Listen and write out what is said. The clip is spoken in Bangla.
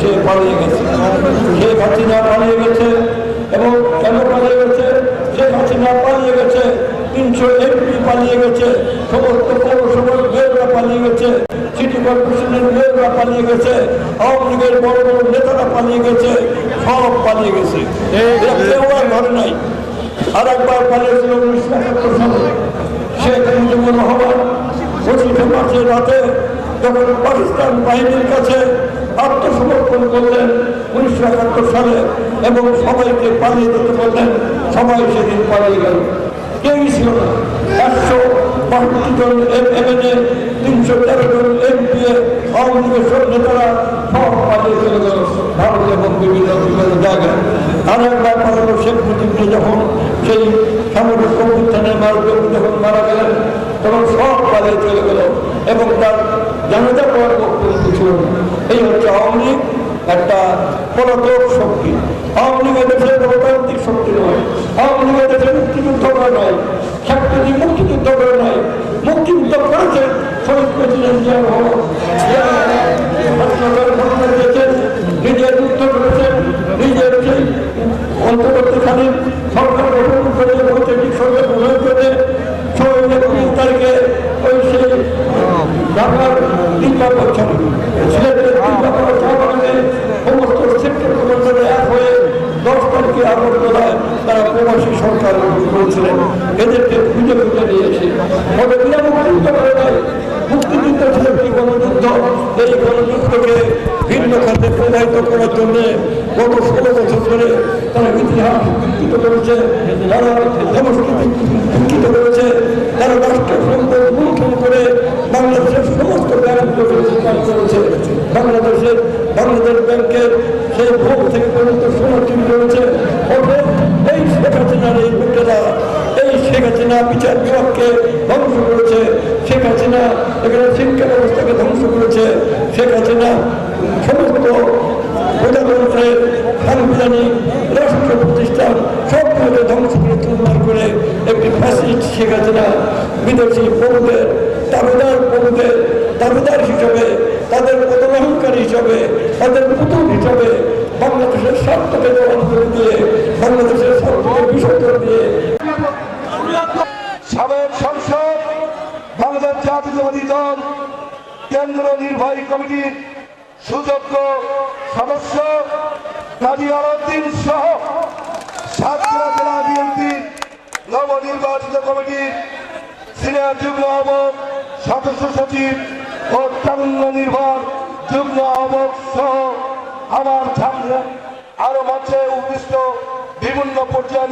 সে পালিয়ে গেছে। শেখ হাসিনা পালিয়ে গেছে এবং কেন পালিয়ে গেছে শেখ হাসিনা পালিয়ে গেছে তিনশো এমপি পালিয়ে গেছে সমস্ত পৌরসভার মেয়ররা পালিয়ে গেছে সিটি কর্পোরেশনের মেয়ররা পালিয়ে গেছে আওয়ামী লীগের বড় বড় নেতারা পালিয়ে গেছে সব পালিয়ে গেছে কেউ আর ঘরে নাই আর একবার পালিয়েছিল উনিশশো একাত্তর সালে শেখ মুজিবুর রহমান পঁচিশে মার্চের রাতে যখন পাকিস্তান বাহিনীর কাছে আত্মসমর্পণ করলেন উনিশশো একাত্তর সালে এবং সবাইকে পালিয়ে দিতে বললেন, সবাই সেদিন পালিয়ে গেল। কেউই ছিল না। একশো বাষট্টি জন এমএনএ তিনশো তেরো জন এমপি আওয়ামী লীগের সব পালিয়ে চলে গেল। ভারত এবং বিভিন্ন বিভিন্ন জায়গায়। আর একবার পালানো শেখ মুজিবকে যখন সেই সামরিক অভ্যুত্থানের মার্গে যখন মারা গেলেন, তখন সব পালিয়ে চলে গেল এবং তার জানাজা করার বক্তব্য ছিল। এই হচ্ছে আওয়ামী লীগ, একটা পলাতক শক্তি। আওয়ামী লীগের দেশে গণতান্ত্রিক শক্তি নয়। আওয়ামী লীগের দেশে মুক্তিযুদ্ধ নয়। প্রবাসী সরকার গঠন করেছিলেন। এদেরকে খুঁজে খুঁজে নিয়েছে ফলে বিনা মুক্তিযুদ্ধ করে নাই। মুক্তিযুদ্ধ ছিল একটি গণযুদ্ধ? এই গণযুদ্ধকে ভিন্ন খাতে প্রবাহিত করার জন্য গত ষোলো বছর ধরে তারা ইতিহাস বিকৃত করেছে। তারা সংস্কৃতি বিকৃত করেছে। তারা রাষ্ট্রের সম্পদ লুণ্ঠন করে বাংলাদেশের সমস্ত স্বীকার করেছে। বাংলাদেশের বাংলাদেশ ব্যাংকের সেই হাসিনা বিচার বিভাগকে ধ্বংস করেছে। শেখ হাসিনা এখানে শিক্ষা ব্যবস্থাকে ধ্বংস করেছে। শেখ হাসিনা সমস্ত প্রজাতন্ত্রের সাংবিধানিক রাষ্ট্র প্রতিষ্ঠান সবগুলোকে ধ্বংস করে চুরমার করে একটি ফ্যাসিস্ট শেখ হাসিনা বিদেশি প্রভুদের দাবিদার প্রভুদের দাবিদার হিসাবে, তাদের পদমহংকার হিসাবে, তাদের পুতুল হিসাবে বাংলাদেশের স্বার্থকে গ্রহণ করে দিয়ে, বাংলাদেশের স্বার্থকে বিসর্জন দিয়ে সাবেক সংসদ, বাংলাদেশ জাতীয়তাবাদী দল কেন্দ্র নির্বাহী কমিটির সুযোগ্য সদস্য কাজী আলাউদ্দিন সহ সাতক্ষীরা জেলা বিএনপির নবনির্বাচিত কমিটির সিনিয়র যুগ্ম আহ্বক, সদস্য সচিব ও টাঙ্গ নির্ভর যুগ্ম আহ্বক সহ আমার সামনে আরও মঞ্চে উপবিষ্ট বিভিন্ন পর্যায়ে